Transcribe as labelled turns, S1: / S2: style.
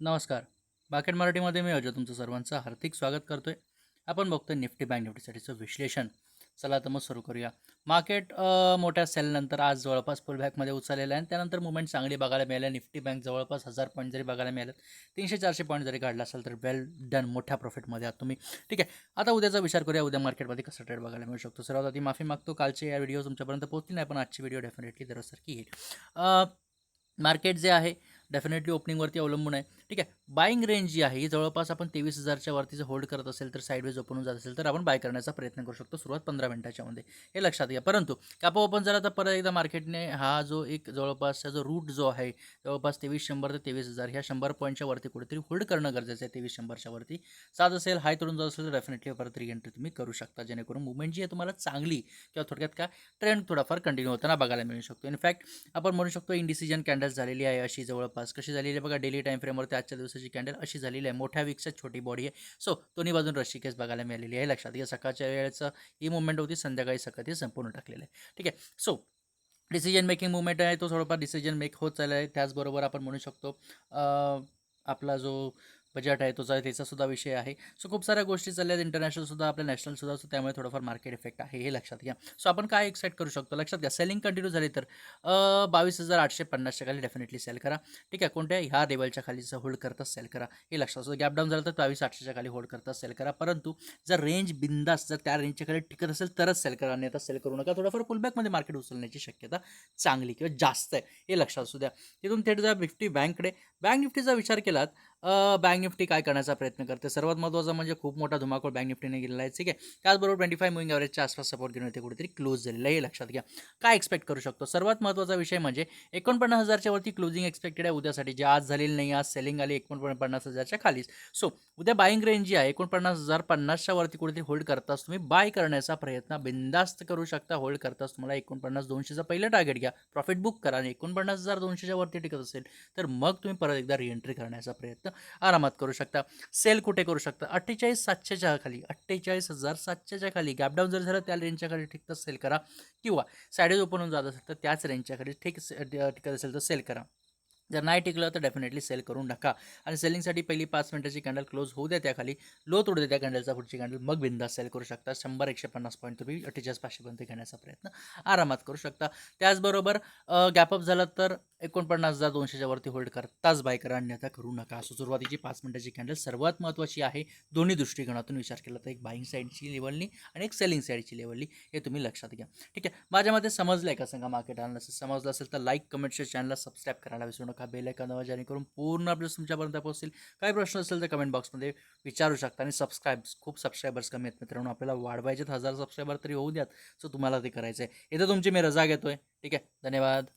S1: नमस्कार. बाकेट मराठीमध्ये मी अजय तुमचं सर्वांचं हार्दिक स्वागत करतोय. आपण बघतोय निफ्टी बँक निफ्टीसाठीचं विश्लेषण. चला तर मग सुरू करूया. मार्केट मोठ्या सेलनंतर आज जवळपास फुल बॅकमध्ये उचललेलं आहे आणि त्यानंतर मुवमेंट चांगली बघायला मिळाली. निफ्टी बँक जवळपास हजार पॉईंट जरी बघायला मिळालं तीनशे चारशे पॉईंट जरी काढला असेल तर वेल डन मोठ्या प्रॉफिटमध्ये आहात तुम्ही. ठीक आहे. आता उद्याचा विचार करूया उद्या मार्केटमध्ये कसं ट्रेड बघायला मिळू शकतो. सर्वात आधी माफी मागतो कालचे या व्हिडिओ तुमच्यापर्यंत पोहोचली नाही पण आजची व्हिडिओ डेफिनेटली दरसारखी येईल. मार्केट जे आहे डेफिनेटली ओपनिंगवरती अवलंबून आहे. ठीक आहे. बाईंग रेंज जी आहे ही जवळपास आपण तेवीस हजारच्या वरती जर होल्ड करत असेल तर साईडवेज ओपन होऊन जात असेल तर आपण बाय करण्याचा प्रयत्न करू शकतो सुरुवात पंधरा मिनिटाच्यामध्ये. हे लक्षात घ्या. परंतु कापा ओपन झाला तर परत एकदा मार्केटने हा जो एक जवळपासचा जो रूट जो आहे जवळपास तेवीस शंभर ते तेवीस हजार ह्या शंभर पॉईंटच्या वरती कुठेतरी होल्ड करणं गरजेचं आहे तेवीस शंभरच्या वरती. सात असेल हाय तोडून जात असेल तर डेफिनेटली परत री एंट्री तुम्ही करू शकता. जेणेकरून मुवमेंट जी आहे तुम्हाला चांगली किंवा थोडक्यात का ट्रेंड थोडाफार कंटिन्यू होताना बघायला मिळू शकतो. इनफॅक्ट आपण म्हणू शकतो इंडिसिजन कॅन्डल झालेली आहे अशी जवळपास कशी झालेली आहे बघा डेली टाईम फ्रेमवरती आजच्या दिवसाची कॅन्डल अशी झालेली आहे. मोठ्या विक्सच्या छोटी बॉडी आहे. सो दोन्ही बाजून रशी केस बघायला मिळालेली आहे. लक्षात घ्या सकाळच्या वेळेचं ही मुवमेंट होती संध्याकाळी सकाळी संपूर्ण टाकलेलं आहे. ठीक आहे? सो डिसिजन मेकिंग मुवमेंट आहे. तो थोडंफार डिसिजन मेक होत चालला आहे. त्याचबरोबर आपण म्हणू शकतो आपला जो बजेट आहे तोचा त्याचासुद्धा विषय आहे. सो खूप साऱ्या गोष्टी चालल्या आहेत इंटरनॅशनलसुद्धा आपल्या नॅशनलसुद्धा असतो त्यामुळे थोडंफार मार्केट इफेक्ट आहे हे लक्षात घ्या. सो आपण काय एक्साइट करू शकतो? लक्षात घ्या सेलिंग कंटिन्यू झाली तर बावीस हजार आठशे पन्नासच्या खाली डेफिनेटली सेल करा. ठीक आहे कोणत्या ह्या लेवलच्या खाली जर होल्ड करताच सेल करा. हे लक्षात असतो गॅप डाऊन झालं तर बावीस आठशेच्या खाली होल्ड करताच सेल करा. परंतु जर रेंज बिंदास जर त्या रेंजच्या खाली टिकत असेल तरच सेल करा अन्यथा सेल करू नका. थोडंफार पुलबॅकमध्ये मार्केट उचलण्याची शक्यता चांगली किंवा जास्त आहे हे लक्षात असू द्या. तिथून थेट जा निफ्टी बँककडे बँक निफ्टीचा विचार केलात बँक निफ्टी काय करण्याचा प्रयत्न करते? सर्वात महत्त्वाचा म्हणजे खूप मोठा धुमाकूळ बँक निफ्टीने गेलेला आहे. ठीक आहे? त्याचबरोबर ट्वेंटी फाय मुविंग ॲव्हरेजच्या आसपास सपोर्ट घेऊन येते कुठेतरी क्लोज झालेलं आहे. हे लक्षात घ्या. काय एक्सपेक्ट करू शकतो? सर्वात महत्त्वाचा विषय म्हणजे एकोणपन्नास हजारच्या वरती क्लोजिंग एक्सपेक्टेड आहे उद्यासाठी. जे आज झालेली नाही आज सेलिंग आली एकोणपन्नास हजारच्या खालीच. सो उद्या बाईंग रेंज जी आहे एकोणपन्नास हजार पन्नासच्या वरती कुठेतरी होल्ड करताच तुम्ही बाय करण्याचा प्रयत्न बिंदास्त करू शकता. होल्ड करताच तुम्हाला एकोणपन्नास दोनशेचा पहिलं टार्गेट घ्या. प्रॉफिट बुक करा. आणि एकोणपन्नास हजार दोनशेच्या वरती टिकत असेल तर मग तुम्ही परत एकदा रिएंट्री करण्याचा प्रयत्न आरामात करू शकता. सेल कुठे करू शकता? अठ्ठेचाळीस सातशेच्या खाली. अठ्ठेचाळीस हजार सातशेच्या खाली. गॅपडाऊन जर झालं त्या रेंजच्या खाली ठीक तर सेल करा. किंवा साईडेज ओपन होऊन जात असेल तर त्याच रेंजच्या खाली ठीक टिकत असेल तर सेल करा. जर नाही टिकलं तर डेफिनेटली सेल करून टाका. आणि सेलिंगसाठी पहिली पाच मिनिटाची कॅन्डल क्लोज होऊ द्या त्याखाली. लो तोडू द्या त्या कॅन्डलचा पुढची कॅन्डल मग बिंदा सेल करू शकता. शंभर एकशे पन्नास पॉईंट तुम्ही अठ्ठेचाळीस पाचशेपर्यंत घेण्याचा प्रयत्न आरामात करू शकता. त्याचबरोबर गॅपअप झाला तर एकोणपन्नास हजार दोनशेच्या वरती होल्ड करताच बाय करा. अन्यथा करू नका. असं सुरुवातीची पाच मिनिटाची कॅन्डल सर्वात महत्त्वाची आहे. दोन्ही दृष्टिकोनातून विचार केला तर एक बाईंग साईडची लेवलनी आणि एक सेलिंग साईडची लेवलनी हे तुम्ही लक्षात घ्या. ठीक आहे. माझ्या मते समजलं आहे का सांगा मार्केट अनालिसिस समजलं असेल तर लाईक कमेंटच्या चॅनलला सबस्क्राईब करायला विसरू नका. बेल आयकॉन दाबा जेणेकरून पूर्ण अपडेट्स तुमच्यापर्यंत पोहोचतील. काही प्रश्न असेल तर कमेंट बॉक्समध्ये विचारू शकता आणि सबस्क्राईब्स खूप सबस्क्रायबर्स कमी आहेत मित्रांनो. आपल्याला वाढवायचे हजार सबस्क्रायबर तरी होऊ द्यात सो तुम्हाला ते करायचं आहे इथं तुमची मी रजा घेतोय. ठीक आहे? धन्यवाद.